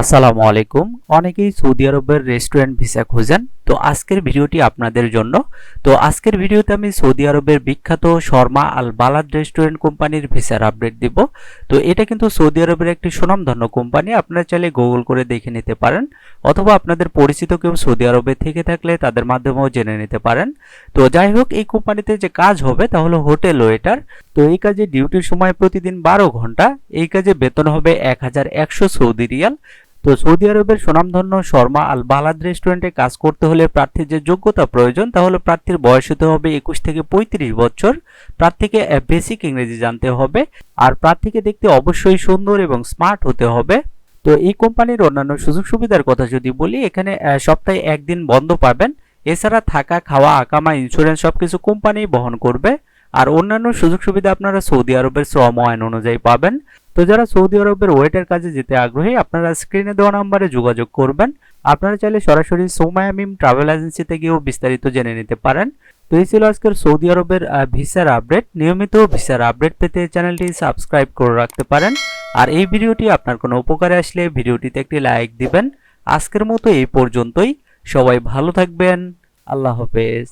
আসসালামু আলাইকুম। অনেকেই সৌদি আরবের রেস্টুরেন্ট ভিসা খোঁজেন। তো আজকের ভিডিওটি আপনাদের জন্য। তো আজকের ভিডিওতে আমি সৌদি আরবের বিখ্যাত শর্মা আল বালাদ রেস্টুরেন্ট কোম্পানির ভিসার আপডেট দিব। তো এটা কিন্তু সৌদি আরবের একটি সুনামধন্য কোম্পানি। আপনারা চাইলে গুগল করে দেখে নিতে পারেন। অথবা আপনাদের পরিচিত কেউ সৌদি আরবে থেকে থাকলে তাদের মাধ্যমেও জেনে নিতে পারেন। তো যাই হোক, এই কোম্পানিতে যে কাজ হবে তা হলো হোটেল ওয়েটার। তো এই কাজে ডিউটির সময় প্রতিদিন বারো ঘণ্টা। এই কাজে বেতন হবে এক হাজার একশো সৌদি রিয়াল। তো সৌদি আরবের সুনামধন্য শর্মা আল বালাদ রেস্টুরেন্টে কাজ করতে হলে প্রার্থীর যে যোগ্যতা প্রয়োজন তাহলে প্রার্থীর বয়স হতে হবে একুশ থেকে পঁয়ত্রিশ বছর, প্রার্থীকে বেসিক ইংরেজি জানতে হবে, আর প্রার্থীকে দেখতে অবশ্যই সুন্দর এবং স্মার্ট হতে হবে। তো এই কোম্পানির অন্যান্য সুযোগ সুবিধার কথা যদি বলি, এখানে সপ্তাহে একদিন বন্ধ পাবেন। এছাড়া থাকা, খাওয়া, আকামা ইন্স্যুরেন্স সবকিছু কোম্পানি বহন করবে। আর অন্যান্য সুযোগ সুবিধা আপনারা সৌদি আরবের শ্রম আইন অনুযায়ী পাবেন। তো যারা সৌদি আরবের ওয়েটার কাজে যেতে আগ্রহী, আপনারা স্ক্রিনে দেওয়া নাম্বারে যোগাযোগ করবেন। আপনারা চাইলে সরাসরি সোমায়ামিম ট্রাভেল এজেন্সিতে গিয়েও বিস্তারিত জেনে নিতে পারেন। তো এই ছিল আজকের সৌদি আরবের ভিসার আপডেট নিয়মিত ভিসার আপডেট পেতে চ্যানেলটি সাবস্ক্রাইব করে রাখতে পারেন। আর এই ভিডিওটি আপনার কোনো উপকারে আসলে ভিডিওটিতে একটি লাইক দিবেন। আজকের মতো এই পর্যন্তই। সবাই ভালো থাকবেন। আল্লাহ হাফেজ।